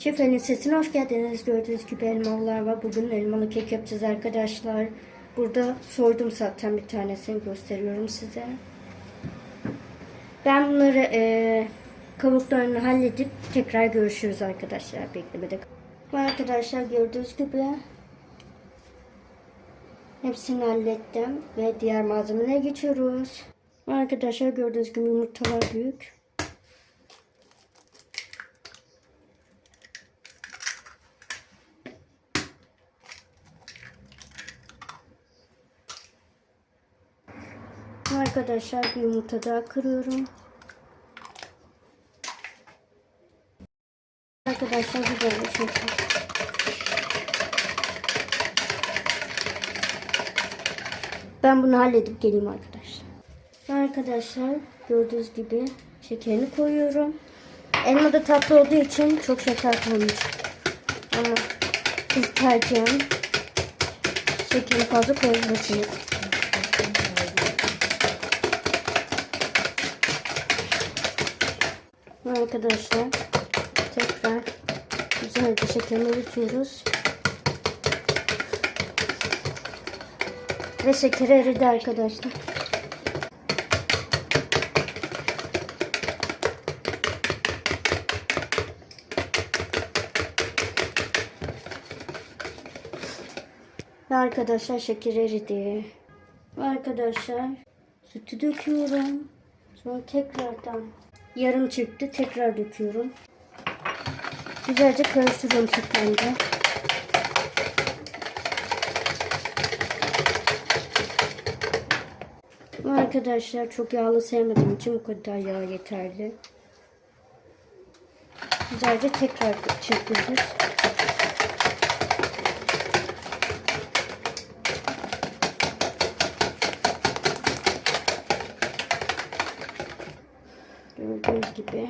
Şeflerin sesine hoş geldiniz. Gördüğünüz gibi elmalılar var. Bugün elmalı kek yapacağız arkadaşlar. Burada soydum zaten bir tanesini gösteriyorum size. Ben bunları eee kabuklarını halledip tekrar görüşürüz arkadaşlar. Beklemede. Arkadaşlar gördüğünüz gibi hepsini hallettim ve diğer malzemelere geçiyoruz. Arkadaşlar gördüğünüz gibi yumurtalar büyük. Arkadaşlar bir yumurta daha kırıyorum. Arkadaşlar güzel bir şey. Ben bunu halledip geleyim arkadaşlar. Arkadaşlar gördüğünüz gibi şekerini koyuyorum. Elma da tatlı olduğu için çok şeker koymuş. Ama siz tercihen şekeri fazla koyabilirsiniz. Arkadaşlar tekrar güzelce şekerini eritiyoruz. Ve şekeri eridi arkadaşlar. Ve arkadaşlar şeker eridi. Ve arkadaşlar sütü döküyorum. Sonra tekrardan yarım çıktı. Tekrar döküyorum. Güzelce karıştırıyorum sütlerle. Arkadaşlar çok yağlı sevmediğim için bu kadar yağ yeterli. Güzelce tekrar çırpıyoruz. Gördüğünüz gibi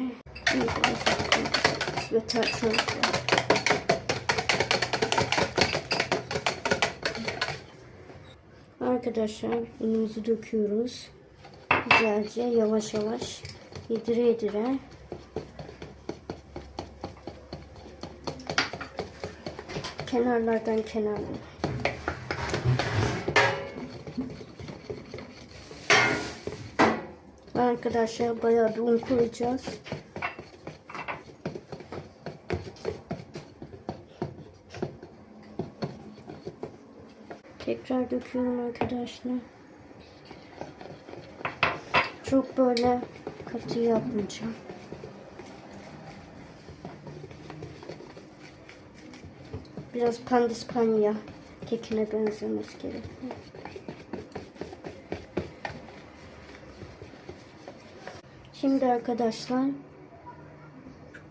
ve tarçın. Arkadaşlar unumuzu döküyoruz. Güzelce yavaş yavaş yedire yedire kenarlardan kenarlara Arkadaşlar bayağı bir un koyacağız. Tekrar döküyorum arkadaşlar. Çok böyle katı yapmayacağım. Biraz pandispanya kekine benzemesi gerekiyor. Şimdi arkadaşlar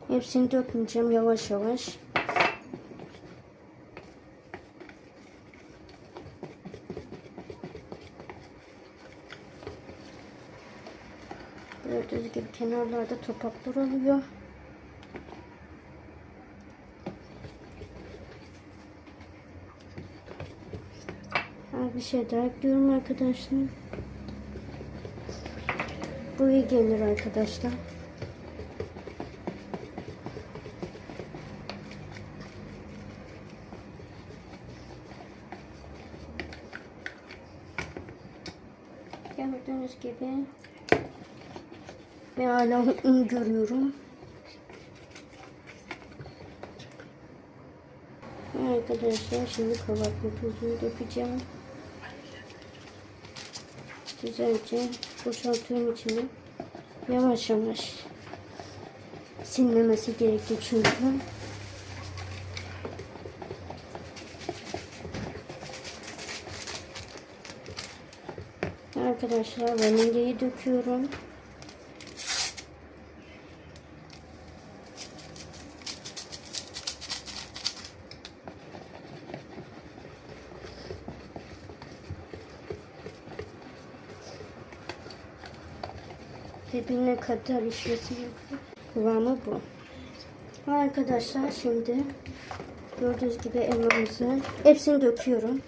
hepsini dökmeyeceğim yavaş yavaş. Gördüğünüz gibi kenarlarda topaklar oluyor. Bir şey daha ekliyorum arkadaşlar. Bu iyi gelir arkadaşlar. Gördüğünüz gibi ve hala un görüyorum. Arkadaşlar şimdi kabartma tozunu dökeceğim. Güzelce boşaltıyorum içine. Yavaş yavaş sinmemesi gerekiyor çünkü. Arkadaşlar vanilyayı döküyorum. Dibine kadar işlesi. Kıvamı bu. Arkadaşlar şimdi gördüğünüz gibi elmamızı hepsini döküyorum.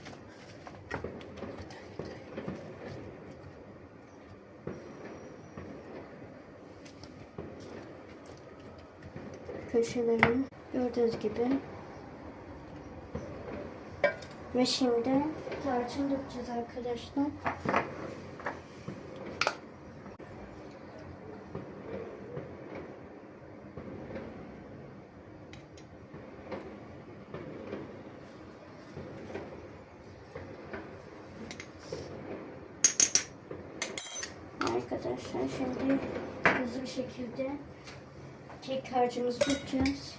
köşelerini Gördüğünüz gibi. Ve şimdi tarçın dökeceğiz arkadaşlar. Arkadaşlar şimdi hızlı bir şekilde kek harcımızı dökeceğiz.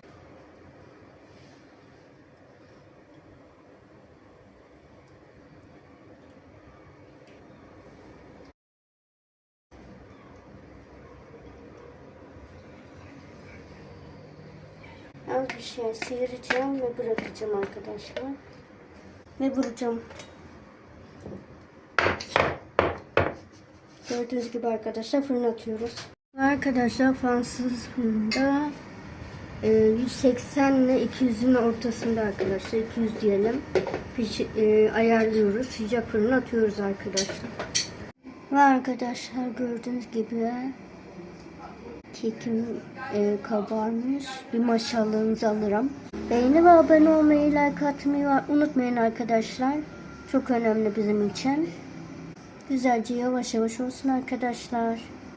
Az bir şey sıyıracağım ve bırakacağım arkadaşlar. Ve vuracağım. Gördüğünüz gibi arkadaşlar fırına atıyoruz. Arkadaşlar Fransız fırında e, 180 ile 200'ün ortasında arkadaşlar 200 diyelim. Piş, e, ayarlıyoruz sıcak fırına atıyoruz arkadaşlar. Ve arkadaşlar gördüğünüz gibi kekim e, kabarmış. Bir maşallahınızı alırım. Beğeni ve abone olmayı like atmayı unutmayın arkadaşlar. Çok önemli bizim için güzelce yavaş yavaş olsun arkadaşlar